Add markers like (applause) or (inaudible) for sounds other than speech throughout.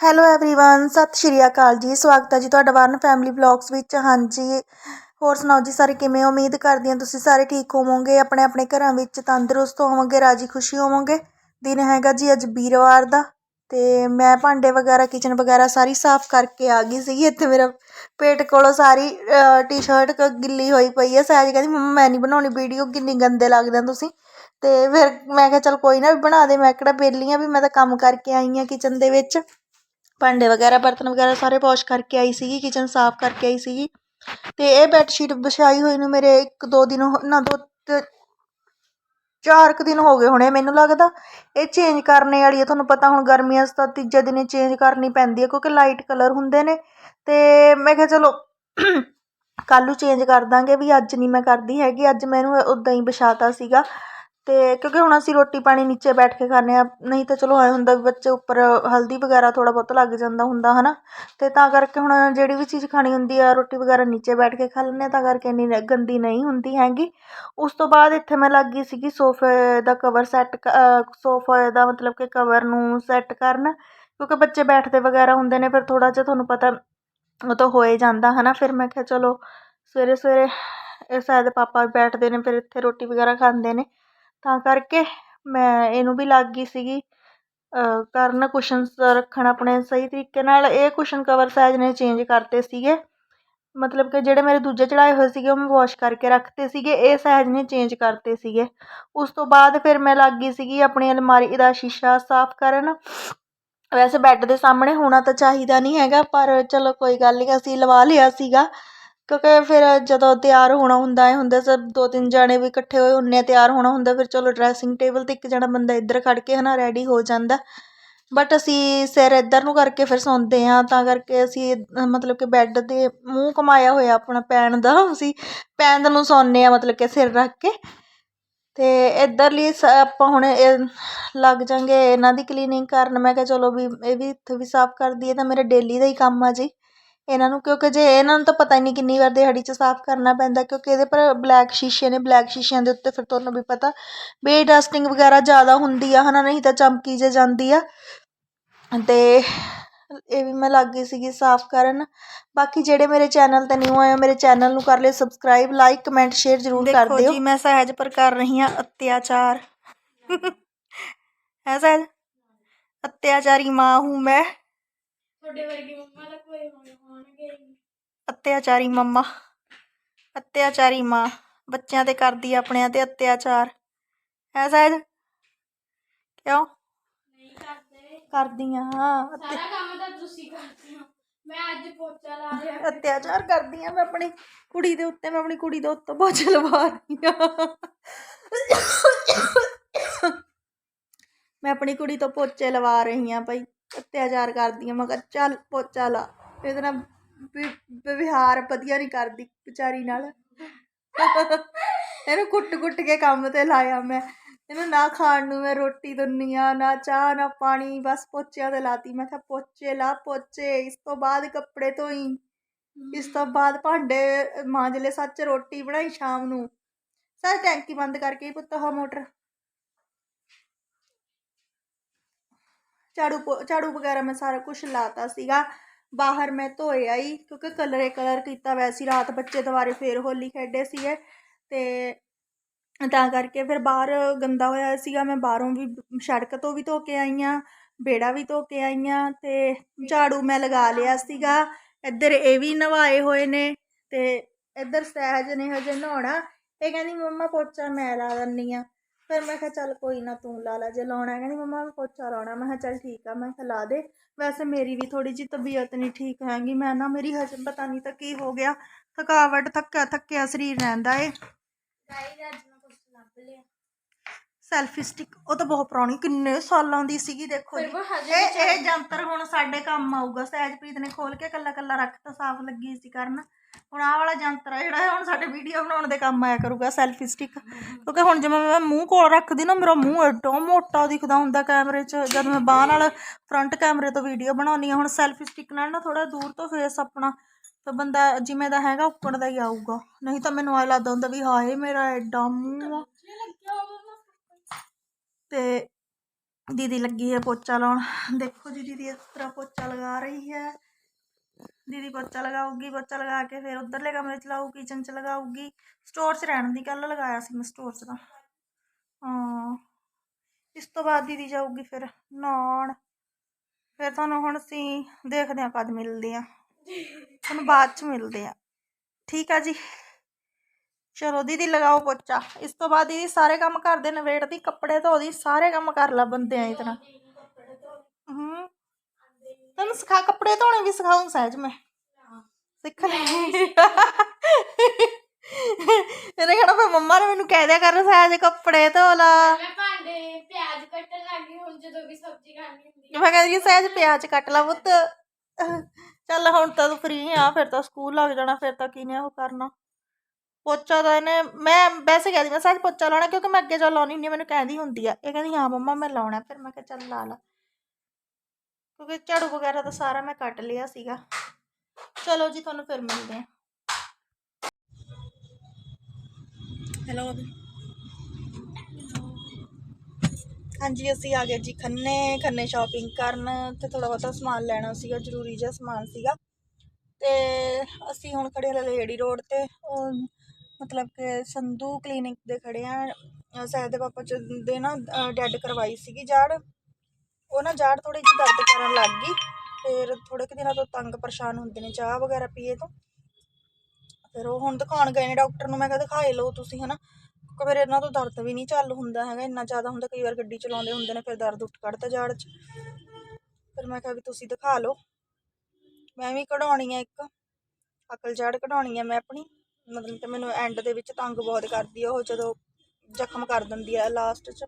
Hello everyone ਸਤਿ ਸ਼੍ਰੀ ਅਕਾਲ ਜੀ ਸਵਾਗਤ ਹੈ ਜੀ ਤੁਹਾਡਾ ਵਰਨ ਫੈਮਿਲੀ ਵਲੌਗਸ ਵਿੱਚ ਹਾਂਜੀ ਹੋਰ ਸੁਣਾਓ ਜੀ ਸਾਰੇ ਕਿਵੇਂ ਹੋ ਉਮੀਦ ਕਰਦੀ ਹਾਂ ਤੁਸੀਂ ਸਾਰੇ ਠੀਕ ਹੋਵੋਗੇ ਆਪਣੇ ਆਪਣੇ ਘਰਾਂ ਵਿੱਚ ਤੰਦਰੁਸਤ ਹੋਵੋਗੇ ਰਾਜੀ ਖੁਸ਼ੀ ਹੋਵੋਗੇ ਦਿਨ ਹੈਗਾ ਜੀ ਅੱਜ ਵੀਰਵਾਰ ਦਾ ਤੇ ਮੈਂ ਭਾਂਡੇ ਵਗੈਰਾ ਕਿਚਨ ਵਗੈਰਾ ਸਾਰੀ ਸਾਫ਼ ਕਰਕੇ ਆ ਗਈ ਸੀਗੀ ਇੱਥੇ ਮੇਰਾ ਪੇਟ ਕੋਲੋਂ ਸਾਰੀ ਟੀ-ਸ਼ਰਟ ਗਿੱਲੀ ਹੋਈ ਪਈ ਹੈ ਸਹਿਜ ਕਹਿੰਦੀ ਮੰਮਾ ਮੈਂ ਨਹੀਂ ਬਣਾਉਣੀ ਵੀਡੀਓ ਕਿੰਨੀ ਗੰਦੇ ਲੱਗਦੇ ਆ ਤੁਸੀਂ ਤੇ ਫਿਰ ਮੈਂ ਕਿਹਾ ਚਲ ਕੋਈ ਨਾ ਵੀ ਬਣਾ ਦੇ ਮੈਂ ਕਿਹੜਾ ਵਿਹਲੀ ਹਾਂ ਵੀ ਮੈਂ ਤਾਂ ਕੰਮ ਕਰਕੇ ਆਈ ਹਾਂ ਕਿਚਨ ਦੇ ਵਿੱਚ ਭਾਂਡੇ ਵਗੈਰਾ, ਬਰਤਨ ਵਗੈਰਾ ਸਾਰੇ ਵਾਸ਼ ਕਰਕੇ ਆਈ ਸੀਗੀ ਕਿਚਨ ਸਾਫ਼ ਕਰਕੇ ਆਈ ਸੀਗੀ। ਅਤੇ ਇਹ ਬੈੱਡਸ਼ੀਟ ਵਿਛਾਈ ਹੋਈ ਨੂੰ ਮੇਰੇ ਇੱਕ ਦੋ ਦਿਨ ਹੋ- ਨਾ ਦੋ ਤੇ ਚਾਰ ਕੁ ਦਿਨ ਹੋ ਗਏ ਹੋਣੇ ਮੈਨੂੰ ਲੱਗਦਾ। ਇਹ ਚੇਂਜ ਕਰਨੇ ਵਾਲੀ ਹੈ ਤੁਹਾਨੂੰ ਪਤਾ ਹੁਣ ਗਰਮੀਆਂ 'ਚ ਤਾਂ ਤੀਜੇ ਦਿਨ ਚੇਂਜ ਕਰਨੀ ਪੈਂਦੀ ਹੈ ਕਿਉਂਕਿ ਲਾਈਟ ਕਲਰ ਹੁੰਦੇ ਨੇ। ਅਤੇ ਮੈਂ ਕਿਹਾ ਚਲੋ, ਕੱਲ੍ਹ ਨੂੰ ਚੇਂਜ ਕਰ ਦਾਂਗੇ ਵੀ ਅੱਜ ਨਹੀਂ ਮੈਂ ਕਰਦੀ ਹੈਗੀ, ਅੱਜ ਮੈਨੂੰ ਉਦਾਂ ਹੀ ਵਿਛਾਤਾ ਸੀਗਾ। ਅਤੇ ਕਿਉਂਕਿ ਹੁਣ ਅਸੀਂ ਰੋਟੀ ਪਾਣੀ ਨੀਚੇ ਬੈਠ ਕੇ ਖਾਂਦੇ ਹਾਂ, ਨਹੀਂ ਤਾਂ ਚਲੋ ਐਂ ਹੁੰਦਾ ਵੀ ਬੱਚੇ ਉੱਪਰ ਹਲਦੀ ਵਗੈਰਾ ਥੋੜ੍ਹਾ ਬਹੁਤ ਲੱਗ ਜਾਂਦਾ ਹੁੰਦਾ ਹੈ ਨਾ ਅਤੇ ਤਾਂ ਕਰਕੇ ਹੁਣ ਜਿਹੜੀ ਵੀ ਚੀਜ਼ ਖਾਣੀ ਹੁੰਦੀ ਆ, ਰੋਟੀ ਵਗੈਰਾ ਨੀਚੇ ਬੈਠ ਕੇ ਖਾ ਲੈਂਦੇ ਹਾਂ, ਤਾਂ ਕਰਕੇ ਇੰਨੀ ਗੰਦੀ ਨਹੀਂ ਹੁੰਦੀ ਹੈਗੀ। ਉਸ ਤੋਂ ਬਾਅਦ ਇੱਥੇ ਮੈਂ ਲੱਗ ਗਈ ਸੀਗੀ ਸੋਫੇ ਦਾ ਕਵਰ ਸੈੱਟ ਸੋਫੇ ਦਾ ਮਤਲਬ ਕਿ ਕਵਰ ਨੂੰ ਸੈੱਟ ਕਰਨ, ਕਿਉਂਕਿ ਬੱਚੇ ਬੈਠਦੇ ਵਗੈਰਾ ਹੁੰਦੇ ਨੇ, ਫਿਰ ਥੋੜ੍ਹਾ ਜਿਹਾ ਤੁਹਾਨੂੰ ਪਤਾ ਉਹ ਤਾਂ ਹੋਏ ਜਾਂਦਾ ਹੈ ਨਾ ਫਿਰ ਮੈਂ ਕਿਹਾ ਚਲੋ ਸਵੇਰੇ ਸਵੇਰੇ ਇਹ ਸ਼ਾਇਦ ਪਾਪਾ ਬੈਠਦੇ ਨੇ, ਫਿਰ ਇੱਥੇ ਰੋਟੀ ਵਗੈਰਾ ਖਾਂਦੇ ਨੇ। ਤਾਂ ਕਰਕੇ ਮੈਂ ਇਹਨੂੰ ਵੀ ਲੱਗ ਗਈ ਸੀਗੀ। ਕਰਨ ਕੁਸ਼ਨਸ ਰੱਖਣ ਆਪਣੇ ਸਹੀ ਤਰੀਕੇ ਨਾਲ। ਇਹ ਕੁਸ਼ਨ ਕਵਰ ਸਾਈਜ਼ ਨੇ ਚੇਂਜ ਕਰਤੇ ਸੀਗੇ। ਮਤਲਬ ਕਿ ਜਿਹੜੇ ਮੇਰੇ ਦੂਜੇ ਚੜਾਏ ਹੋਏ ਸੀਗੇ, ਉਹ ਮੈਂ ਵਾਸ਼ ਕਰਕੇ ਰੱਖਤੇ ਸੀਗੇ। ਇਹ ਸਾਈਜ਼ ਨੇ ਚੇਂਜ ਕਰਤੇ ਸੀਗੇ। ਉਸ ਤੋਂ ਬਾਅਦ ਫਿਰ ਮੈਂ ਲੱਗ ਗਈ ਸੀਗੀ ਆਪਣੀ ਅਲਮਾਰੀ ਦਾ ਸ਼ੀਸ਼ਾ ਸਾਫ਼ ਕਰਨ। ਵੈਸੇ ਬੈੱਡ ਦੇ ਸਾਹਮਣੇ ਹੋਣਾ ਤਾਂ ਚਾਹੀਦਾ ਨਹੀਂ ਹੈਗਾ, ਪਰ ਚਲੋ ਕੋਈ ਗੱਲ ਨਹੀਂ ਅਸੀਂ ਲਵਾ ਲਿਆ ਸੀਗਾ। ਕਿਉਂਕਿ ਫਿਰ ਜਦੋਂ ਤਿਆਰ ਹੋਣਾ ਹੁੰਦਾ ਹੈ ਹੁੰਦਾ ਸਭ ਦੋ ਤਿੰਨ ਜਾਣੇ ਵੀ ਇਕੱਠੇ ਹੋਏ ਹੁੰਨੇ ਤਿਆਰ ਹੋਣਾ ਹੁੰਦਾ, ਫਿਰ ਚਲੋ ਡਰੈਸਿੰਗ ਟੇਬਲ 'ਤੇ ਇੱਕ ਜਣਾ ਬੰਦਾ ਇੱਧਰ ਖੜ੍ਹ ਕੇ ਹੈ ਨਾ ਰੈਡੀ ਹੋ ਜਾਂਦਾ। ਬਟ ਅਸੀਂ ਸਿਰ ਇੱਧਰ ਨੂੰ ਕਰਕੇ ਫਿਰ ਸੌਂਦੇ ਹਾਂ ਤਾਂ ਕਰਕੇ ਅਸੀਂ, ਮਤਲਬ ਕਿ ਬੈੱਡ ਦੇ ਮੂੰਹ ਘੁਮਾਇਆ ਹੋਇਆ ਆਪਣਾ ਪੈਣ ਦਾ, ਅਸੀਂ ਪੈਂਦ ਨੂੰ ਸੌਂਦੇ ਹਾਂ ਮਤਲਬ ਕਿ ਸਿਰ ਰੱਖ ਕੇ। ਤੇ ਇੱਧਰਲੀ ਸ, ਆਪਾਂ ਹੁਣ ਲੱਗ ਜਾਂਗੇ ਇਹਨਾਂ ਦੀ ਕਲੀਨਿੰਗ ਕਰਨ, ਮੈਂ ਕਿਹਾ ਚਲੋ ਵੀ ਇਹ ਵੀ ਇੱਥੇ ਵੀ ਸਾਫ਼ ਕਰਦੀ ਹੈ ਤਾਂ ਮੇਰਾ ਡੇਲੀ ਦਾ ਹੀ ਕੰਮ ਆ ਜੀ। ਇਹਨਾਂ ਨੂੰ ਕਿਉਂਕਿ ਜੇ ਇਹਨਾਂ ਨੂੰ ਤਾਂ ਪਤਾ ਹੀ ਨਹੀਂ ਕਿੰਨੀ ਵਾਰ ਦਿਹਾੜੀ 'ਚ ਸਾਫ਼ ਕਰਨਾ ਪੈਂਦਾ ਕਿਉਂਕਿ ਇਹਦੇ ਪਰ ਬਲੈਕ ਸ਼ੀਸ਼ੇ ਨੇ ਬਲੈਕ ਸ਼ੀਸ਼ਿਆਂ ਦੇ ਉੱਤੇ ਫਿਰ ਤੁਹਾਨੂੰ ਵੀ ਪਤਾ ਵੀ ਡਸਟਿੰਗ ਵਗੈਰਾ ਜ਼ਿਆਦਾ ਹੁੰਦੀ ਆ ਹੈ ਨਾ ਨਹੀਂ ਤਾਂ ਚਮਕੀ ਜੇ ਜਾਂਦੀ ਆ। ਤੇ ਇਹ ਵੀ ਮੈਂ ਲੱਗ ਗਈ ਸੀਗੀ ਸਾਫ਼ ਕਰਨ। ਬਾਕੀ ਜਿਹੜੇ ਮੇਰੇ ਚੈਨਲ ਤੇ ਨਿਊ ਆਏ ਹੋ ਮੇਰੇ ਚੈਨਲ ਨੂੰ ਕਰ ਲਿਓ ਸਬਸਕ੍ਰਾਈਬ ਲਾਈਕ ਕਮੈਂਟ ਸ਼ੇਅਰ ਜ਼ਰੂਰ ਕਰ ਦਿਓ। ਜੀ ਮੈਂ ਸਹਿਜ ਪਰ ਕਰ ਰਹੀ ਹਾਂ ਅਤਿਆਚਾਰ। (laughs) ਹੈ ਸਹਿਜ? ਅਤਿਆਚਾਰੀ ਮਾਂ ਹੂੰ ਮੈਂ। ਤੁਹਾਡੇ ਵਰਗੀ ਮੰਮਾ ਦਾ ਕੋਈ ਹੋਣ ਹੋਣਗੇ ਹੀ। ਅਤਿਆਚਾਰੀ ਮੰਮਾ ਅਤਿਆਚਾਰੀ ਮਾਂ ਬੱਚਿਆਂ ਤੇ ਕਰਦੀ ਆ ਆਪਣਿਆਂ ਤੇ ਅਤਿਆਚਾਰ। ਹੈ ਸਹਿਜ? ਕਿਉਂ? ਨਹੀਂ ਕਰਦੇ। ਕਰਦੀ ਆ ਅਤਿ- ਸਾਰਾ ਕੰਮ ਤਾਂ ਤੁਸੀਂ ਕਰਦੇ ਹੋ। ਮੈਂ ਅੱਜ ਪੋਚਾ ਲਾ ਰਿਹਾ ਅਤਿਆਚਾਰ ਕਰਦੀ ਆ ਮੈਂ ਆਪਣੀ ਕੁੜੀ ਦੇ ਉੱਤੇ ਮੈਂ ਆਪਣੀ ਕੁੜੀ ਦੇ ਉੱਤੋਂ ਪੋਚੇ ਲਵਾ ਰਹੀ ਆ ਮੈਂ ਆਪਣੀ ਕੁੜੀ ਤੋਂ ਪੋਚੇ ਲਵਾ ਰਹੀ ਆ ਭਾਈ ਅਤਿਆਚਾਰ ਕਰਦੀ ਆ ਮੈਂ ਕਿਹਾ ਚੱਲ ਪੋਚਾ ਲਾ ਇਹਦੇ ਨਾਲ ਵਿ- ਵਿਵਹਾਰ ਵਧੀਆ ਨਹੀਂ ਕਰਦੀ ਵਿਚਾਰੀ ਨਾਲ। ਇਹਨੂੰ ਕੁੱਟ-ਕੁੱਟ ਕੇ ਕੰਮ ਤੇ ਲਾਇਆ ਮੈਂ। ਇਹਨੂੰ ਨਾ ਖਾਣ ਨੂੰ ਮੈਂ ਰੋਟੀ ਦਿੰਨੀ ਆ, ਨਾ ਚਾਹ, ਨਾ ਪਾਣੀ, ਬਸ ਪੋਚਿਆਂ ਤੇ ਲਾਤੀ। ਮੈਂ ਕਿਹਾ, ਪੋਚੇ ਲਾ, ਪੋਚੇ, ਇਸ ਤੋਂ ਬਾਅਦ ਕੱਪੜੇ ਧੋਈ। ਇਸ ਤੋਂ ਬਾਅਦ ਭਾਂਡੇ ਮਾਂਜ ਲਏ ਸੱਚ ਰੋਟੀ ਬਣਾਈ ਸ਼ਾਮ ਨੂੰ। ਸੱਚ ਟੈਂਕੀ ਬੰਦ ਕਰਕੇ ਹੀ ਪੁੱਤ ਆਹ ਮੋਟਰ। ਝਾੜੂ ਪੋ- ਝਾੜੂ ਵਗੈਰਾ ਮੈਂ ਸਾਰਾ ਕੁਝ ਲਾਤਾ ਸੀਗਾ। ਬਾਹਰ ਮੈਂ ਧੋਏ ਆਈ ਕਿਉਂਕਿ ਕਲਰੇ ਕਲਰ ਕੀਤਾ ਵੈਸੇ ਸੀ। ਰਾਤ ਬੱਚੇ ਦੁਬਾਰੇ ਫੇਰ ਹੋਲੀ ਖੇਡੇ ਸੀਗੇ, ਤੇ ਤਾਂ ਕਰਕੇ ਫਿਰ ਬਾਹਰ ਗੰਦਾ ਹੋਇਆ ਸੀਗਾ। ਮੈਂ ਬਾਹਰੋਂ ਵੀ ਸੜਕ ਤੋਂ ਵੀ ਧੋ ਕੇ ਆਈ ਹਾਂ ਵਿਹੜਾ ਵੀ ਧੋ ਕੇ ਆਈ ਹਾਂ ਤੇ ਝਾੜੂ ਮੈਂ ਲਗਾ ਲਿਆ ਸੀਗਾ। ਇੱਧਰ ਇਹ ਵੀ ਨਵਾਏ ਹੋਏ ਨੇ, ਤੇ ਇੱਧਰ ਸਹਿਜ ਨੇ ਹਜੇ ਨਹਾਉਣਾ। ਇਹ ਕਹਿੰਦੀ, ਮੰਮਾ, ਪੋਚਾ ਮੈਂ ਲਾ ਦਿੰਦੀ ਆ। ਫਿਰ ਮੈਂ ਕਿਹਾ ਚੱਲ ਕੋਈ ਨਾ ਤੂੰ ਲਾ ਲੈ ਜੇ ਲਾਉਣਾ ਹੈ। ਕਹਿੰਦੀ ਮੰਮਾ ਮੈਂ ਪੋਚਾ ਲਾਉਣਾ ਮੈਂ ਕਿਹਾ ਚੱਲ ਠੀਕ ਆ ਮੈਂ ਕਿਹਾ ਲਾ ਦੇ। ਵੈਸੇ ਮੇਰੀ ਵੀ ਥੋੜੀ ਜਿਹੀ ਤਬੀਅਤ ਨਹੀਂ ਠੀਕ ਹੈਗੀ ਮੈਂ ਨਾ ਮੇਰੀ ਹਜੇ ਪਤਾ ਨਹੀਂ ਤਾਂ ਕੀ ਹੋ ਗਿਆ ਥਕਾਵਟ ਥੱਕਿਆ ਥੱਕਿਆ ਸਰੀਰ ਰਹਿੰਦਾ ਏ। ਸੈਲਫੀ ਸਟਿਕ ਉਹ ਤਾਂ ਬਹੁਤ ਪੁਰਾਣੀ ਕਿੰਨੇ ਸਾਲਾਂ ਦੀ ਸੀਗੀ ਦੇਖੋ ਜੀ। ਇਹ ਇਹ ਜੰਤਰ ਹੁਣ ਸਾਡੇ ਕੰਮ ਆਊਗਾ ਸਹਿਜਪ੍ਰੀਤ ਨੇ ਖੋਲ ਕੇ ਕੱਲਾ ਕੱਲਾ ਰੱਖਤਾ ਸਾਫ਼ ਲੱਗੀ ਸੀ ਕਰਨ। ਹੁਣ ਆਹ ਵਾਲਾ ਜੰਤਰ ਆ ਜਿਹੜਾ ਇਹ ਹੁਣ ਸਾਡੇ ਵੀਡੀਓ ਬਣਾਉਣ ਦੇ ਕੰਮ ਆਇਆ ਕਰੂਗਾ ਸੈਲਫੀ ਸਟਿਕ ਕਿਉਂਕਿ ਹੁਣ ਜਿਵੇਂ ਮੈਂ ਮੂੰਹ ਕੋਲ ਰੱਖਦੀ ਨਾ ਮੇਰਾ ਮੂੰਹ ਐਡਾ ਮੋਟਾ ਦਿਖਦਾ ਹੁੰਦਾ ਕੈਮਰੇ 'ਚ। ਜਦ ਮੈਂ ਬਾਹ ਨਾਲ ਫਰੰਟ ਕੈਮਰੇ ਤੋਂ ਵੀਡੀਓ ਬਣਾਉਣੀ ਆ ਹੁਣ ਸੈਲਫੀ ਸਟਿਕ ਨਾਲ ਨਾ ਥੋੜਾ ਦੂਰ ਤੋਂ ਫੇਸ ਆਪਣਾ ਤਾਂ ਬੰਦਾ ਜਿਵੇਂ ਦਾ ਹੈਗਾ ਉੱਕਣ ਦਾ ਹੀ ਆਊਗਾ। ਨਹੀਂ ਤਾਂ ਮੈਨੂੰ ਐ ਲੱਗਦਾ ਹੁੰਦਾ ਵੀ ਹਾਏ ਮੇਰਾ ਐਡਾ ਮੂੰਹ ਤੇ ਦੀਦੀ ਲੱਗੀ ਹੈ ਪੋਚਾ ਲਾਉਣ। ਦੇਖੋ ਜੀ ਦੀਦੀ ਇਸ ਤਰ੍ਹਾਂ ਪੋਚਾ ਲਗਾ ਰਹੀ ਹੈ। ਦੀਦੀ ਪੋਚਾ ਲਗਾਊਗੀ ਪੋਚਾ ਲਗਾ ਕੇ ਫਿਰ ਉਧਰਲੇ ਕਮਰੇ ਚ ਲਾਊ ਕਿਚਨ ਚ ਲਗਾਊਗੀ ਸਟੋਰ 'ਚ ਰਹਿਣ ਦੀ ਕੱਲ ਲਗਾਇਆ ਸੀ ਮੈਂ ਸਟੋਰ 'ਚ ਤਾਂ ਹਾਂ ਇਸ ਤੋਂ ਬਾਅਦ ਦੀਦੀ ਜਾਊਗੀ ਫਿਰ ਨਹਾਉਣ ਫਿਰ ਤੁਹਾਨੂੰ ਹੁਣ ਅਸੀਂ ਦੇਖਦੇ ਹਾਂ ਕਦ ਮਿਲਦੇ ਆ ਤੁਹਾਨੂੰ ਬਾਅਦ ਚ ਮਿਲਦੇ ਆ ਠੀਕ ਆ ਜੀ ਚਲੋ ਦੀਦੀ ਲਗਾਓ ਪੋਚਾ ਇਸ ਤੋਂ ਬਾਅਦ ਦੀਦੀ ਸਾਰੇ ਕੰਮ ਕਰਦੇ ਨਵੇੜਦੀ ਕੱਪੜੇ ਧੋਦੀ ਸਾਰੇ ਕੰਮ ਕਰ ਲਾ ਬੰਦੇ ਆ ਇਤਨਾ ਹੂੰ ਤੈਨੂੰ ਸਿਖਾ ਕੱਪੜੇ ਧੋਣੇ ਵੀ ਸਿਖਾਉਂ ਸਹਿਜ ਮੈਂ। ਸਿੱਖ ਲੈ। ਇਹਨੇ ਕਹਿਣਾ ਫਿਰ ਮੰਮਾ ਨੇ ਮੈਨੂੰ ਕਹਿ ਦਿਆ ਕਰ ਸਹਿਜ ਕੱਪੜੇ ਧੋ ਲਾ। ਮੈਂ ਭਾਂਡੇ ਪਿਆਜ਼ ਕੱਟਣ ਲੱਗੀ ਹੁਣ ਜਦੋਂ ਵੀ ਸਬਜ਼ੀ ਖਾਣੀ ਹੁੰਦੀ ਹੈ ਮੈਂ ਕਹਿੰਦੀ ਸੀ, ਸਹਿਜ ਪਿਆਜ਼ ਕੱਟ ਲਾ ਪੁੱਤ। ਚੱਲ ਹੁਣ ਤਾਂ ਤੂੰ ਫ੍ਰੀ ਆ ਫਿਰ ਤਾਂ ਸਕੂਲ ਲੱਗ ਜਾਣਾ ਫਿਰ ਤਾਂ ਕਿਨੇ ਉਹ ਕਰਨਾ। ਪੋਚਾ ਤਾਂ ਇਹਨੇ ਮੈਂ ਵੈਸੇ ਕਹਿੰਦੀ ਮੈਂ ਸਹਿਜ ਪੋਚਾ ਲਾਉਣਾ ਕਿਉਂਕਿ ਮੈਂ ਅੱਗੇ ਚੱਲ ਲਾਉਣੀ ਹੁੰਦੀ ਮੈਨੂੰ ਕਹਿੰਦੀ ਹੁੰਦੀ ਆ। ਇਹ ਕਹਿੰਦੀ ਹਾਂ ਮੰਮਾ ਮੈਂ ਲਾਉਣਾ ਫਿਰ ਮੈਂ ਕਿਹਾ ਚੱਲ ਲਾ ਲਾ। ਕਿਉਂਕਿ ਝਾੜੂ ਵਗੈਰਾ ਤਾਂ ਸਾਰਾ ਮੈਂ ਕੱਟ ਲਿਆ ਸੀਗਾ। ਚਲੋ ਜੀ ਤੁਹਾਨੂੰ ਫਿਰ ਮਿਲਦੇ ਆ ਹੈਲੋ ਹਾਂਜੀ ਅਸੀਂ ਆ ਗਏ ਜੀ ਖੰਨੇ। ਖੰਨੇ ਸ਼ਾਪਿੰਗ ਕਰਨ। ਤੇ ਥੋੜਾ ਬਹੁਤਾ ਸਮਾਨ ਲੈਣਾ ਸੀਗਾ ਜ਼ਰੂਰੀ ਜਿਹਾ ਸਮਾਨ ਸੀਗਾ। ਤੇ ਅਸੀਂ ਹੁਣ ਖੜੇ ਹਾਂ ਲੇਡੀ ਰੋਡ ਤੇ। ਉਹ ਮਤਲਬ ਕਿ ਸੰਧੂ ਕਲੀਨਿਕ ਦੇ ਖੜੇ ਆ ਸੈਦ ਦੇ ਪਾਪਾ ਚ ਦੇ ਨਾ ਡੈਡ ਕਰਵਾਈ ਸੀਗੀ ਜਾੜ ਉਹ ਨਾ ਜਾੜ ਥੋੜੀ ਜਿਹੀ ਦਰਦ ਕਰਨ ਲੱਗ ਗਈ, ਫਿਰ ਥੋੜੇ ਕੁ ਦਿਨਾਂ ਤੋਂ ਤੰਗ ਪਰੇਸ਼ਾਨ ਹੁੰਦੇ ਨੇ ਚਾਹ ਵਗੈਰਾ ਪੀਏ ਤੋਂ। ਫਿਰ ਉਹ ਹੁਣ ਦਿਖਾਉਣ ਗਏ ਨੇ ਡਾਕਟਰ ਨੂੰ, ਮੈਂ ਕਿਹਾ ਦਿਖਾਏ ਲਓ ਤੁਸੀਂ ਹਨਾ। ਕਿਉਂਕਿ ਫਿਰ ਇਹਨਾਂ ਤੋਂ ਦਰਦ ਵੀ ਨਹੀਂ ਚੱਲ ਹੁੰਦਾ ਹੈਗਾ, ਇੰਨਾ ਜ਼ਿਆਦਾ ਹੁੰਦਾ, ਕਈ ਵਾਰ ਗੱਡੀ ਚਲਾਉਂਦੇ ਹੁੰਦੇ ਨੇ, ਫਿਰ ਦਰਦ ਉੱਠ ਕੱਢਦਾ ਜਾੜ 'ਚ। ਫਿਰ ਮੈਂ ਕਿਹਾ ਵੀ ਤੁਸੀਂ ਦਿਖਾ ਲਓ। ਮੈਂ ਵੀ ਕਢਾਉਣੀ ਆ ਇੱਕ, ਅਕਲ ਜਾੜ ਕਢਾਉਣੀ ਆ ਮੈਂ ਆਪਣੀ। ਮਤਲਬ ਕਿ ਮੈਨੂੰ ਐਂਡ ਦੇ ਵਿੱਚ ਤੰਗ ਬਹੁਤ ਕਰਦੀ ਆ, ਉਹ ਜਦੋਂ ਜ਼ਖਮ ਕਰ ਦਿੰਦੀ ਆ ਲਾਸਟ 'ਚ।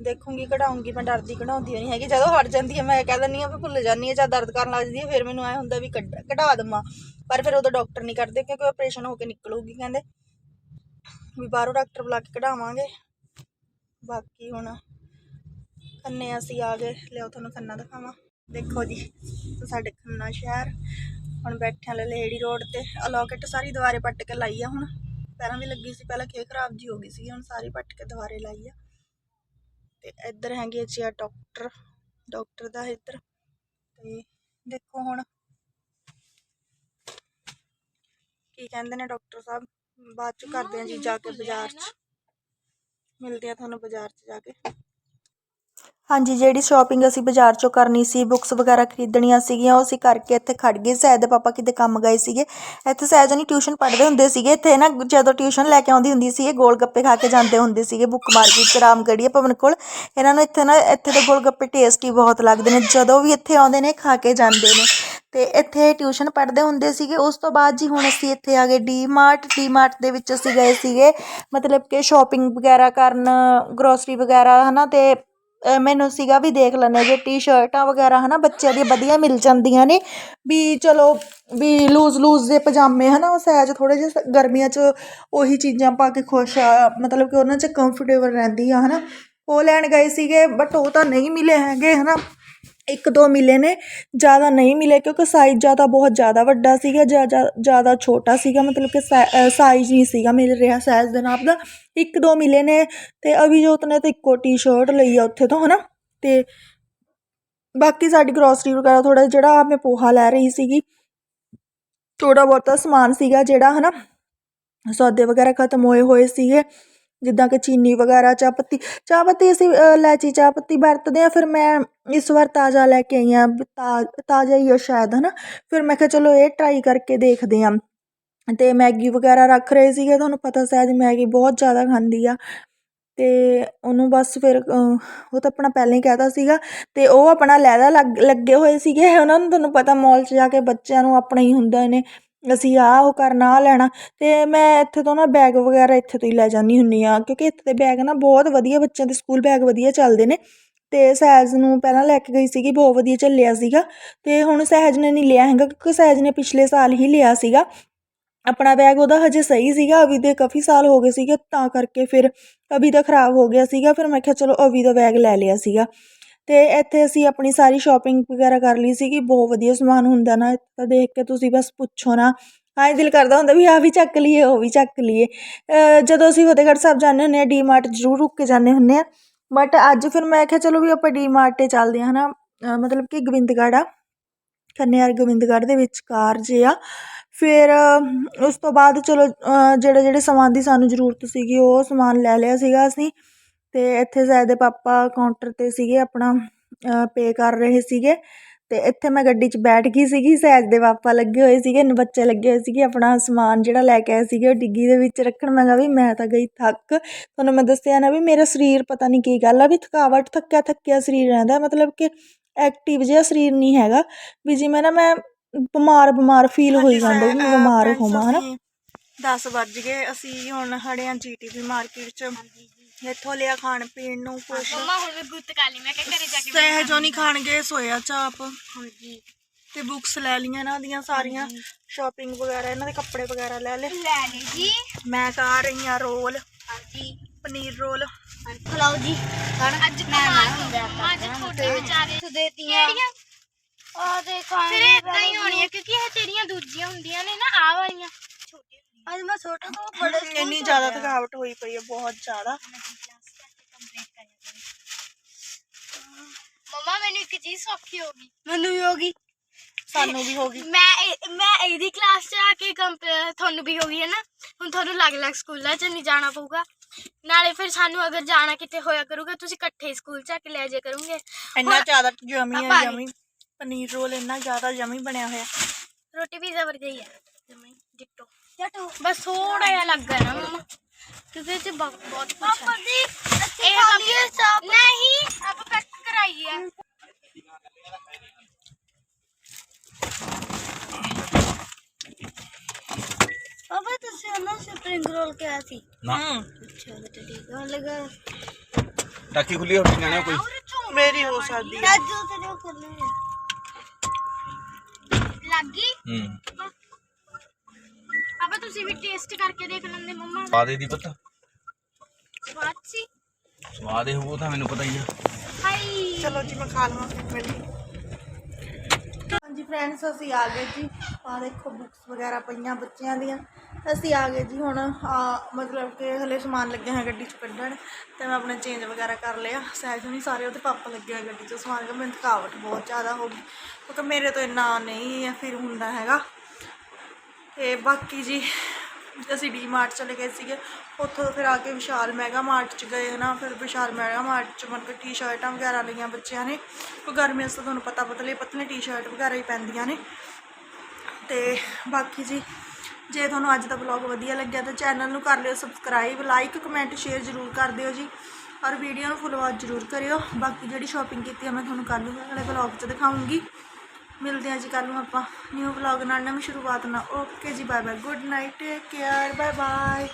ਦੇਖੂੰਗੀ, ਕਢਾਉਂਗੀ, ਮੈਂ ਡਰਦੀ ਕਢਾਉਂਦੀ ਨਹੀਂ ਹੈਗੀ। ਜਦੋਂ ਹਟ ਜਾਂਦੀ ਹੈ, ਮੈਂ ਕਹਿ ਦਿੰਦੀ ਹਾਂ ਵੀ ਭੁੱਲ ਜਾਂਦੀ ਹਾਂ ਜਾਂ ਦਰਦ ਕਰਨ ਲੱਗ ਜਾਂਦੀ ਹੈ, ਫਿਰ ਮੈਨੂੰ ਐ ਹੁੰਦਾ ਵੀ ਕੱਢ, ਕਢਾ ਦੇਵਾਂ। ਪਰ ਫਿਰ ਉਦੋਂ ਡਾਕਟਰ ਨਹੀਂ ਕਰਦੇ, ਕਿਉਂਕਿ ਆਪਰੇਸ਼ਨ ਹੋ ਕੇ ਨਿਕਲੂਗੀ, ਕਹਿੰਦੇ। ਵੀ ਬਾਹਰੋਂ ਡਾਕਟਰ ਬੁਲਾ ਕੇ ਕਢਾਵਾਂਗੇ। ਬਾਕੀ ਹੁਣ ਖੰਨੇ ਅਸੀਂ ਆ ਗਏ। ਲਿਆਓ ਤੁਹਾਨੂੰ ਖੰਨਾ ਦਿਖਾਵਾਂ। ਦੇਖੋ ਜੀ ਸਾਡੇ ਖੰਨਾ ਸ਼ਹਿਰ। ਹੁਣ ਬੈਠਿਆਂ ਹਾਂ ਲੇਡੀ ਰੋਡ ਤੇ। ਅਲੋਕਟ ਸਾਰੀ ਦੁਆਰੇ ਪੱਟ ਕੇ ਲਾਈ ਆ ਹੁਣ। ਪਹਿਲਾਂ ਵੀ ਲੱਗੀ ਸੀ, ਪਹਿਲਾਂ ਖੇ ਖਰਾਬ ਜੀ ਹੋ ਗਈ ਸੀ ਹੁਣ ਸਾਰੀ ਪੱਟ ਕੇ ਦੁਆਰੇ ਲਾਈ ਆ। ਤੇ ਇੱਧਰ ਹੈਗੀ ਜੀ ਆ ਡਾਕਟਰ ਡਾਕਟਰ ਦਾ ਇੱਧਰ। ਤੇ ਦੇਖੋ ਹੁਣ ਕੀ ਕਹਿੰਦੇ ਨੇ ਡਾਕਟਰ ਸਾਹਿਬ ਬਾਅਦ ਚ ਕਰਦੇ ਆ ਜੀ ਜਾ ਕੇ ਬਾਜ਼ਾਰ ਚ। ਮਿਲਦੇ ਆ ਤੁਹਾਨੂੰ ਬਾਜ਼ਾਰ ਚ ਜਾ ਕੇ। ਹਾਂਜੀ ਜਿਹੜੀ ਸ਼ਾਪਿੰਗ ਅਸੀਂ ਬਾਜ਼ਾਰ ਚੋਂ ਕਰਨੀ ਸੀ ਬੁੱਕਸ ਵਗੈਰਾ ਖਰੀਦਣੀਆਂ ਸੀਗੀਆਂ ਉਹ ਅਸੀਂ ਕਰਕੇ ਇੱਥੇ ਖੜ ਗਏ। ਸਹਿਜ ਦੇ ਪਾਪਾ ਕਿਤੇ ਕੰਮ ਗਏ ਸੀਗੇ। ਇੱਥੇ ਸਹਿਜ ਨਹੀਂ ਟਿਊਸ਼ਨ ਪੜ੍ਹਦੇ ਹੁੰਦੇ ਸੀਗੇ। ਇੱਥੇ ਨਾ ਜਦੋਂ ਟਿਊਸ਼ਨ ਲੈ ਕੇ ਆਉਂਦੀ ਹੁੰਦੀ ਸੀ ਇਹ ਗੋਲ ਗੱਪੇ ਖਾ ਕੇ ਜਾਂਦੇ ਹੁੰਦੇ ਸੀਗੇ। ਬੁੱਕ ਮਾਰਕੀਟ ਚ ਰਾਮਗੜੀਆ ਭਵਨ ਕੋਲ। ਇਹਨਾਂ ਨੂੰ ਇੱਥੇ ਨਾ ਇੱਥੇ ਦੇ ਗੋਲ ਗੱਪੇ ਟੇਸਟੀ ਬਹੁਤ ਲੱਗਦੇ ਨੇ। ਜਦੋਂ ਵੀ ਇੱਥੇ ਆਉਂਦੇ ਨੇ ਖਾ ਕੇ ਜਾਂਦੇ ਨੇ। ਤੇ ਇੱਥੇ ਟਿਊਸ਼ਨ ਪੜ੍ਹਦੇ ਹੁੰਦੇ ਸੀਗੇ। ਉਸ ਤੋਂ ਬਾਅਦ ਜੀ ਹੁਣ ਅਸੀਂ ਇੱਥੇ ਆ ਗਏ। ਡੀ ਮਾਰਟ ਡੀ ਮਾਰਟ ਦੇ ਵਿੱਚ ਅਸੀਂ ਗਏ ਸੀਗੇ। ਮਤਲਬ ਕਿ ਸ਼ਾਪਿੰਗ ਵਗੈਰਾ ਕਰਨ ਗਰੋਸਰੀ ਵਗੈਰਾ ਹਨਾ ਤੇ ਅ, ਮੈਨੂੰ ਸੀਗਾ ਵੀ ਦੇਖ ਲੈਂਦੇ ਜੇ ਟੀ-ਸ਼ਰਟਾਂ ਵਗੈਰਾ ਹੈ ਨਾ ਬੱਚਿਆਂ ਦੀਆਂ ਵਧੀਆ ਮਿਲ ਜਾਂਦੀਆਂ ਨੇ, ਵੀ ਚਲੋ ਵੀ ਲੂਜ਼ ਲੂਜ਼ ਦੇ ਪਜਾਮੇ ਹੈ ਨਾ ਉਹ ਸਹਿਜ ਥੋੜ੍ਹੇ ਜਿਹੇ ਗਰਮੀਆਂ 'ਚ ਉਹੀ ਚੀਜ਼ਾਂ ਪਾ ਕੇ ਖੁਸ਼ ਆ, ਮਤਲਬ ਕਿ ਉਹਨਾਂ 'ਚ ਕੰਫਰਟੇਬਲ ਰਹਿੰਦੀ ਆ ਹੈ ਨਾ ਉਹ ਲੈਣ ਗਏ ਸੀਗੇ ਬਟ ਉਹ ਤਾਂ ਨਹੀਂ ਮਿਲੇ ਹੈਗੇ ਹੈ ਨਾ ਇੱਕ ਦੋ ਮਿਲੇ ਨੇ, ਜ਼ਿਆਦਾ ਨਹੀਂ ਮਿਲੇ ਕਿਉਂਕਿ ਸਾਈਜ਼ ਜ਼ਿਆਦਾ ਬਹੁਤ ਜ਼ਿਆਦਾ ਵੱਡਾ ਸੀਗਾ ਜਾਂ ਜ਼ਿਆਦਾ ਛੋਟਾ ਸੀਗਾ, ਮਤਲਬ ਕਿ ਸਾਈਜ਼ ਨਹੀਂ ਸੀਗਾ ਮਿਲ ਰਿਹਾ ਸਾਈਜ਼ ਦੇ ਨਾਪ ਦਾ ਇੱਕ ਦੋ ਮਿਲੇ ਨੇ ਅਤੇ ਅਭਿਜੋਤ ਨੇ ਤਾਂ ਇੱਕੋ ਟੀ-ਸ਼ਰਟ ਲਈ ਆ ਉੱਥੇ ਤੋਂ ਹੈ ਨਾ ਅਤੇ ਬਾਕੀ ਸਾਡੀ ਗਰੋਸਰੀ ਵਗੈਰਾ ਥੋੜਾ ਜਿਹੜਾ ਮੈਂ ਪੋਹਾ ਲੈ ਰਹੀ ਸੀਗੀ, ਥੋੜ੍ਹਾ ਬਹੁਤਾ ਸਮਾਨ ਸੀਗਾ ਜਿਹੜਾ ਹੈ ਨਾ ਸੌਦੇ ਵਗੈਰਾ ਖਤਮ ਹੋਏ ਹੋਏ ਸੀਗੇ। ਜਿੱਦਾਂ ਕਿ ਚੀਨੀ ਵਗੈਰਾ ਚਾਹ ਪੱਤੀ ਚਾਹ ਪੱਤੀ ਅਸੀਂ ਅ, ਇਲਾਇਚੀ ਚਾਹ ਪੱਤੀ ਵਰਤਦੇ ਹਾਂ ਫਿਰ ਮੈਂ ਇਸ ਵਾਰ ਤਾਜ਼ਾ ਲੈ ਕੇ ਆਈ ਹਾਂ ਤਾ ਤਾਜ਼ਾ ਹੀ ਆ ਸ਼ਾਇਦ ਹੈ ਨਾ ਫਿਰ ਮੈਂ ਕਿਹਾ ਚਲੋ ਇਹ ਟਰਾਈ ਕਰਕੇ ਦੇਖਦੇ ਹਾਂ। ਅਤੇ ਮੈਗੀ ਵਗੈਰਾ ਰੱਖ ਰਹੇ ਸੀਗੇ ਤੁਹਾਨੂੰ ਪਤਾ ਸ਼ਾਇਦ ਮੈਗੀ ਬਹੁਤ ਜ਼ਿਆਦਾ ਖਾਂਦੀ ਆ। ਅਤੇ ਉਹਨੂੰ ਬਸ ਫਿਰ ਉਹ ਤਾਂ ਆਪਣਾ ਪਹਿਲਾਂ ਹੀ ਕਹਿਤਾ ਸੀਗਾ। ਅਤੇ ਉਹ ਆਪਣਾ ਲੈਦਾ ਲੱਗ ਲੱਗੇ ਹੋਏ ਸੀਗੇ ਉਹਨਾਂ ਨੂੰ ਤੁਹਾਨੂੰ ਪਤਾ ਮੋਲ 'ਚ ਜਾ ਕੇ ਬੱਚਿਆਂ ਨੂੰ ਆਪਣਾ ਹੀ ਹੁੰਦਾ ਨੇ ਅਸੀਂ ਆਹ ਉਹ ਕਰਨਾ, ਆਹ ਲੈਣਾ। ਅਤੇ ਮੈਂ ਇੱਥੇ ਤੋਂ ਨਾ ਬੈਗ ਵਗੈਰਾ ਇੱਥੇ ਤੋਂ ਹੀ ਲੈ ਜਾਂਦੀ ਹੁੰਦੀ ਹਾਂ, ਕਿਉਂਕਿ ਇੱਥੇ ਦੇ ਬੈਗ ਨਾ ਬਹੁਤ ਵਧੀਆ ਬੱਚਿਆਂ ਦੇ ਸਕੂਲ ਬੈਗ ਵਧੀਆ ਚੱਲਦੇ ਨੇ। ਅਤੇ ਸਹਿਜ ਨੂੰ ਪਹਿਲਾਂ ਲੈ ਕੇ ਗਈ ਸੀਗੀ, ਬਹੁਤ ਵਧੀਆ ਚੱਲਿਆ ਸੀਗਾ। ਅਤੇ ਹੁਣ ਸਹਿਜ ਨੇ ਨਹੀਂ ਲਿਆ ਹੈਗਾ, ਕਿਉਂਕਿ ਸਹਿਜ ਨੇ ਪਿਛਲੇ ਸਾਲ ਹੀ ਲਿਆ ਸੀਗਾ। ਆਪਣਾ ਬੈਗ ਉਹਦਾ ਹਜੇ ਸਹੀ ਸੀਗਾ ਅਵੀ ਦੇ ਕਾਫੀ ਸਾਲ ਹੋ ਗਏ ਸੀਗੇ, ਤਾਂ ਕਰਕੇ ਫਿਰ ਅਭੀ ਦਾ ਖਰਾਬ ਹੋ ਗਿਆ ਸੀਗਾ। ਫਿਰ ਮੈਂ ਕਿਹਾ, ਚਲੋ ਅਵੀ ਦਾ ਬੈਗ ਲੈ ਲਿਆ ਸੀਗਾ। ਅਤੇ ਇੱਥੇ ਅਸੀਂ ਆਪਣੀ ਸਾਰੀ ਸ਼ੋਪਿੰਗ ਵਗੈਰਾ ਕਰ ਲਈ ਸੀਗੀ ਬਹੁਤ ਵਧੀਆ ਸਮਾਨ ਹੁੰਦਾ ਨਾ ਇੱਥੇ ਤਾਂ ਦੇਖ ਕੇ ਤੁਸੀਂ ਬਸ ਪੁੱਛੋ ਨਾ। ਹਾਂ ਦਿਲ ਕਰਦਾ ਹੁੰਦਾ ਵੀ ਆਹ ਵੀ ਚੱਕ ਲਈਏ ਉਹ ਵੀ ਚੱਕ ਲਈਏ। ਜਦੋਂ ਅਸੀਂ ਫਤਿਹਗੜ੍ਹ ਸਾਹਿਬ ਜਾਂਦੇ ਹੁੰਦੇ ਹਾਂ ਡੀ ਮਾਰਟ ਜ਼ਰੂਰ ਰੁਕ ਕੇ ਜਾਂਦੇ ਹੁੰਦੇ ਹਾਂ। ਬਟ ਅੱਜ ਫਿਰ ਮੈਂ ਕਿਹਾ ਚਲੋ ਵੀ ਆਪਾਂ ਡੀਮਾਰਟ 'ਤੇ ਚੱਲਦੇ ਹਾਂ ਹੈ ਨਾ ਮਤਲਬ ਕਿ ਗੋਬਿੰਦਗੜ੍ਹ ਆ। ਕੰਨਿਆਰ ਗੋਬਿੰਦਗੜ੍ਹ ਦੇ ਵਿਚਕਾਰ ਜੇ ਆ। ਫਿਰ ਉਸ ਤੋਂ ਬਾਅਦ ਚਲੋ ਅਹ, ਜਿਹੜੇ ਜਿਹੜੇ ਸਮਾਨ ਦੀ ਸਾਨੂੰ ਜ਼ਰੂਰਤ ਸੀਗੀ ਉਹ ਸਮਾਨ ਲੈ ਲਿਆ ਸੀਗਾ ਅਸੀਂ। ਤੇ ਇੱਥੇ ਜ਼ੈਦ ਦੇ ਪਾਪਾ ਕਾਊਂਟਰ 'ਤੇ ਸੀਗੇ ਆਪਣਾ ਪੇ ਕਰ ਰਹੇ ਸੀਗੇ। ਤੇ ਇੱਥੇ ਮੈਂ ਗੱਡੀ 'ਚ ਬੈਠ ਗਈ ਸੀਗੀ ਸਹਿਜ ਦੇ ਪਾਪਾ ਲੱਗੇ ਹੋਏ ਸੀਗੇ ਨ- ਬੱਚੇ ਲੱਗੇ ਹੋਏ ਸੀਗੇ ਆਪਣਾ ਸਮਾਨ ਜਿਹੜਾ ਲੈ ਕੇ ਆਏ ਸੀਗੇ ਉਹ ਡਿੱਗੀ ਦੇ ਵਿੱਚ ਰੱਖਣ। ਮੈਂ ਕਿਹਾ ਵੀ ਮੈਂ ਤਾਂ ਗਈ ਥੱਕ। ਤੁਹਾਨੂੰ ਮੈਂ ਦੱਸਿਆ ਨਾ ਵੀ ਮੇਰਾ ਸਰੀਰ ਪਤਾ ਨਹੀਂ ਕੀ ਗੱਲ ਆ ਵੀ ਥਕਾਵਟ ਥੱਕਿਆ ਥੱਕਿਆ ਸਰੀਰ ਰਹਿੰਦਾ ਮਤਲਬ ਕਿ ਐਕਟਿਵ ਜਿਹਾ ਸਰੀਰ ਨਹੀਂ ਹੈਗਾ। ਵੀ ਜਿਵੇਂ ਨਾ ਮੈਂ ਬਿਮਾਰ ਬਿਮਾਰ ਫੀਲ ਹੋਈ ਜਾਂਦਾ ਵੀ ਮੈਂ ਬਿਮਾਰ ਹੋਵਾਂ ਹਨਾ। 10 ਵੱਜ ਗਏ ਅਸੀਂ ਹੁਣ ਖੜੇ ਹਾਂ ਜੀਟੀਵੀ ਮਾਰਕੀਟ 'ਚ। ਇੱਥੋਂ ਲਿਆ ਖਾਣ ਪੀਣ ਨੂੰ ਕੁਛ। ਮਮਾ ਹੁਣ ਮੈਂ ਗੁੱਤ ਕਾਲੀ ਮੈਂ ਕਿਹਾ ਘਰੇ ਜਾ ਕੇ ਸਹਿਜੋ ਨਹੀਂ ਖਾਣਗੇ ਸੋਇਆ ਚਾਪ। ਹਾਂਜੀ। ਤੇ ਬੁੱਕਸ ਲੈ ਲਈਆਂ ਇਹਨਾਂ ਦੀਆਂ ਸਾਰੀਆਂ। ਸ਼ਾਪਿੰਗ ਵਗੈਰਾ ਇਹਨਾਂ ਦੇ ਕੱਪੜੇ ਵਗੈਰਾ ਲੈ ਲਏ। ਲੈ ਲਈ ਜੀ। ਮੈਂ ਖਾ ਰਹੀ ਹਾਂ ਰੋਲ। ਹਾਂਜੀ। ਪਨੀਰ ਰੋਲ। ਖਲਾਓ ਜੀ। ਅੱਜ ਕਮਾਲ ਹੁੰਦਾ ਅੱਜ ਛੋਟੇ ਵਿਚਾਰੇ ਤੂੰ ਦੇਤੀਆਂ ਆ ਦੇਖੋ ਫਿਰ ਇਦਾਂ ਹੀ ਹੋਣੀ ਹੈ ਕਿਉਂਕਿ ਇਹ ਤੇਰੀਆਂ ਦੂਜੀਆਂ ਹੁੰਦੀਆਂ ਨੇ ਨਾ ਆ ਵਾਲੀਆਂ। ਛੋਟੀਆਂ ਅੱਜ ਮੈਂ ਛੋਟਾ ਤੋਂ ਬੜੇ ਇੰਨੀ ਜ਼ਿਆਦਾ ਥਕਾਵਟ ਹੋਈ ਪਈ ਹੈ ਬਹੁਤ ਜ਼ਿਆਦਾ ਮਮਾ ਮੈਨੂੰ ਇੱਕ ਚੀਜ਼ ਸੌਖੀ ਹੋ ਗਈ। ਮੈਨੂੰ ਵੀ ਹੋ ਗਈ। ਸਾਨੂੰ ਵੀ ਹੋ ਗਈ। ਮੈਂ ਇਹ- ਮੈਂ ਇਹਦੀ ਕਲਾਸ 'ਚ ਆ ਕੇ ਕੰਪ- ਤੁਹਾਨੂੰ ਵੀ ਹੋ ਗਈ ਹੈ ਨਾ। ਹੁਣ ਤੁਹਾਨੂੰ ਅਲੱਗ-ਅਲੱਗ ਸਕੂਲਾਂ 'ਚ ਨਹੀਂ ਜਾਣਾ ਪਊਗਾ। ਨਾਲੇ ਫਿਰ ਸਾਨੂੰ ਅਗਰ ਜਾਣਾ ਕਿਤੇ ਹੋਇਆ ਕਰੂਗਾ ਤੁਸੀਂ ਇਕੱਠੇ ਸਕੂਲ 'ਚ ਆ ਕੇ ਲੈ ਜਾ ਕਰੋਗੇ। ਇੰਨਾ ਜ਼ਿਆਦਾ ਯਮੀ ਹੈ ਆਪਾਂ- ਯਮੀ। ਪਨੀਰ ਰੋਲ ਇੰਨਾ ਜ਼ਿਆਦਾ ਯਮੀ ਬਣਿਆ ਹੋਇਆ। ਰੋਟੀ ਪੀਜ਼ਾ ਵਰਗਾ ਹੀ ਹੈ। ਜਮਈ ਡਿੱਟੋ ਜਟੋ। ਬਸ ਥੋੜਾ ਜਿਹਾ ਲੱਗਾ ਨਾ ਮਮਾ। ਕਿਉਂਕਿ ਇਹ 'ਚ ਬਹੁਤ ਬਹੁਤ ਕੁਝ ਹੈ ਇਹ ਨਹੀਂ ਆਪ ਕੱਟ ਕਰਾਈ ਹੈ ਪਾਪਾ ਤੁਸੀਂ ਉਹਨਾਂ ਸਪਰਿੰਗ ਰੋਲ ਕਿਹਾ ਸੀ ਨਾ ਅੱਛਾ ਬੇਟਾ ਠੀਕ ਹੈ ਲਗਾ ਟਾਕੀ ਖੁੱਲੀ ਹੋਣੀ ਜਾਣਾ ਕੋਈ ਮੇਰੀ ਹੋ ਸਕਦੀ ਹੈ ਰਾਜੂ ਤੇ ਜੋ ਕਰਨਾ ਹੈ ਲੱਗੀ ਹੂੰ ਪਾਪਾ ਤੁਸੀਂ ਵੀ ਟੇਸਟ ਕਰਕੇ ਦੇਖ ਲੈਂਦੇ ਮੰਮਾ ਸਵਾਦ ਇਹਦੀ ਪਤਾ ਸਵਾਦ ਸੀ ਸਵਾਦ ਇਹ ਹੋਊ ਤਾਂ ਮੈਨੂੰ ਪਤਾ ਹੀ ਆ ਹਾਈ ਚਲੋ ਜੀ ਮੈਂ ਖਾ ਲਵਾਂ ਮਿੰਟ ਹਾਂਜੀ ਫਰੈਂਡਸ ਅਸੀਂ ਆ ਗਏ ਜੀ। ਆ ਦੇਖੋ ਬੁੱਕਸ ਵਗੈਰਾ ਪਈਆਂ ਬੱਚਿਆਂ ਦੀਆਂ। ਅਸੀਂ ਆ ਗਏ ਜੀ ਹੁਣ ਆ ਮਤਲਬ ਕਿ ਹਲੇ ਸਮਾਨ ਲੱਗਿਆ ਹੈ ਗੱਡੀ 'ਚ ਕੱਢਣ। ਤੇ ਮੈਂ ਆਪਣੇ ਚੇਂਜ ਵਗੈਰਾ ਕਰ ਲਿਆ। ਸਹਿਜ ਨਹੀਂ ਸਾਰੇ ਉਹਦੇ ਪਾਪਾ ਲੱਗੇ ਹੋਏ ਗੱਡੀ 'ਚ। ਸਮਾਨ ਕਿ ਮੈਨੂੰ ਥਕਾਵਟ ਬਹੁਤ ਜ਼ਿਆਦਾ ਹੋ ਗਈ। ਕਿਉਂਕਿ ਮੇਰੇ ਤੋਂ ਇੰਨਾ ਨਹੀਂ ਹੈ, ਫਿਰ ਹੁੰਦਾ ਹੈਗਾ। ਤੇ ਬਾਕੀ ਜੀ ਅਸੀਂ ਡੀ ਮਾਰਟ ਚਲੇ ਗਏ ਸੀਗੇ, ਉੱਥੋਂ ਫਿਰ ਆ ਕੇ ਵਿਸ਼ਾਲ ਮੈਗਾ ਮਾਰਟ ਚ ਗਏ ਨਾ ਫਿਰ ਵਿਸ਼ਾਲ ਮੈਗਾ ਮਾਰਟ ਚ ਮਤਲਬ ਟੀ-ਸ਼ਰਟਾਂ ਵਗੈਰਾ ਲਈਆਂ ਬੱਚਿਆਂ ਨੇ। ਕਿਉਂਕਿ ਗਰਮੀਆਂ 'ਚ ਤੁਹਾਨੂੰ ਪਤਾ ਪਤਲੇ ਪਤਲੇ ਟੀ-ਸ਼ਰਟ ਵਗੈਰਾ ਹੀ ਪੈਂਦੀਆਂ ਨੇ। ਤੇ ਬਾਕੀ ਜੀ, ਜੇ ਤੁਹਾਨੂੰ ਅੱਜ ਦਾ ਵਲੌਗ ਵਧੀਆ ਲੱਗਿਆ ਤਾਂ ਚੈਨਲ ਨੂੰ ਕਰ ਲਿਓ ਸਬਸਕ੍ਰਾਈਬ, ਲਾਈਕ, ਕਮੈਂਟ, ਸ਼ੇਅਰ ਜ਼ਰੂਰ ਕਰ ਦਿਓ ਜੀ। ਔਰ ਵੀਡੀਓ ਨੂੰ ਫੁੱਲ ਵਾਚ ਜ਼ਰੂਰ ਕਰਿਓ। ਬਾਕੀ ਜਿਹੜੀ ਸ਼ਾਪਿੰਗ ਕੀਤੀ ਆ ਮੈਂ ਤੁਹਾਨੂੰ ਕੱਲ੍ਹ ਨੂੰ ਅਗਲੇ ਵਲੌਗ 'ਚ ਦਿਖਾਉਂਗੀ। ਮਿਲਦੇ ਹਾਂ ਜੀ ਕੱਲ੍ਹ ਨੂੰ ਆਪਾਂ ਨਿਊ ਵਲੌਗ ਨਾਲ, ਨਵੀਂ ਸ਼ੁਰੂਆਤ ਨਾਲ। Okay ji bye bye good night take care bye bye